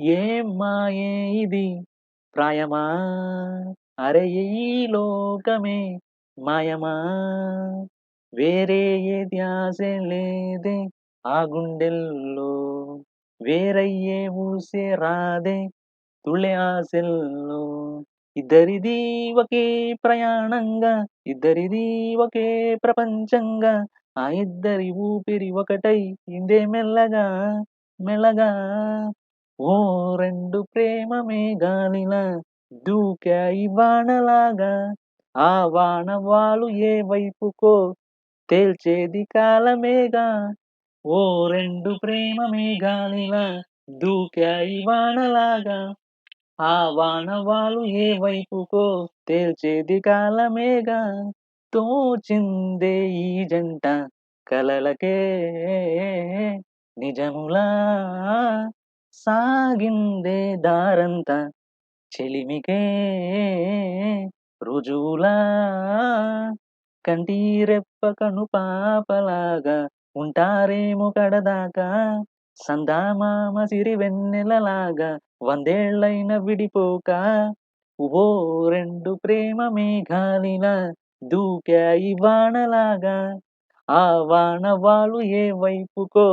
ఏం మాయే ఇది? ప్రాయమా? అరే ఈ లోకమే మాయమా? వేరే ఏ ధ్యాసే లేదే ఆ గుండెల్లో? వేరయ్యే ఊసే రాదే తుళ్ళె ఆశల్లో? ఇద్దరిది ఒకే ప్రయాణంగా ఇద్దరిది ఒకే ప్రపంచంగా ఆ ఇద్దరి ఊపిరి ఒకటై ఇందే మెల్లగా మెల్లగా ఓ రెండు ప్రేమ మేఘాలిలా దూకాయి వానలాగా ఆ వాన వాళ్ళు ఏ వైపుకో తేల్చేది కాలమేగా. ఓ రెండు ప్రేమ మేఘాలిలా దూకాయి వానలాగా ఆ వాన వాళ్ళు ఏ వైపుకో తేల్చేది కాలమేగా. తోచిందే ఈ జంట కలలకే నిజములా సాగిందే దారంతా. చెలిమికే రుజువులా. కంటిరెప్ప కను పాపలాగా ఉంటారేమో కడదాకా. సందామామ సిరి వెన్నెలలాగా వందేళ్ళైన విడిపోక. ఓ రెండు ప్రేమ మేఘాలిలా దూకాయి వానలాగా. ఆ వాన వాళ్ళు ఏ వైపుకో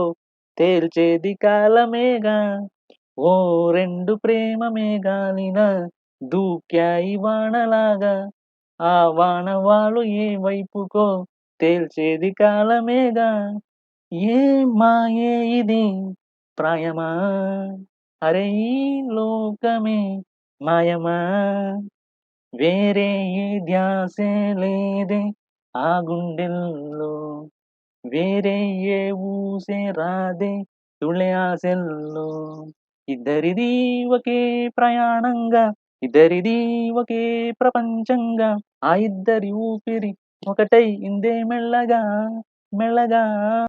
తేల్చేది కాలమేగా ఓ రెండు ప్రేమ మేఘాలిలా దూక్యాయి వానలాగా. ఆ వాన వాళ్ళు ఏ వైపుకో తేల్చేది కాలమేగా ఏ మాయే ఇది ప్రాయమా? అరే ఈ లోకమే మాయమా? వేరే ఏ ధ్యాసే లేదే ఆ గుండెల్లో. వేరే ఏ ఊసే రాదే తుళ్ళె ఆశల్లో ఇద్దరిది ఒకే ప్రయాణంగా ఇద్దరిది ఒకే ప్రపంచంగా ఆ ఇద్దరి ఊపిరి ఒకటై ఇందే మెల్లగా మెల్లగా.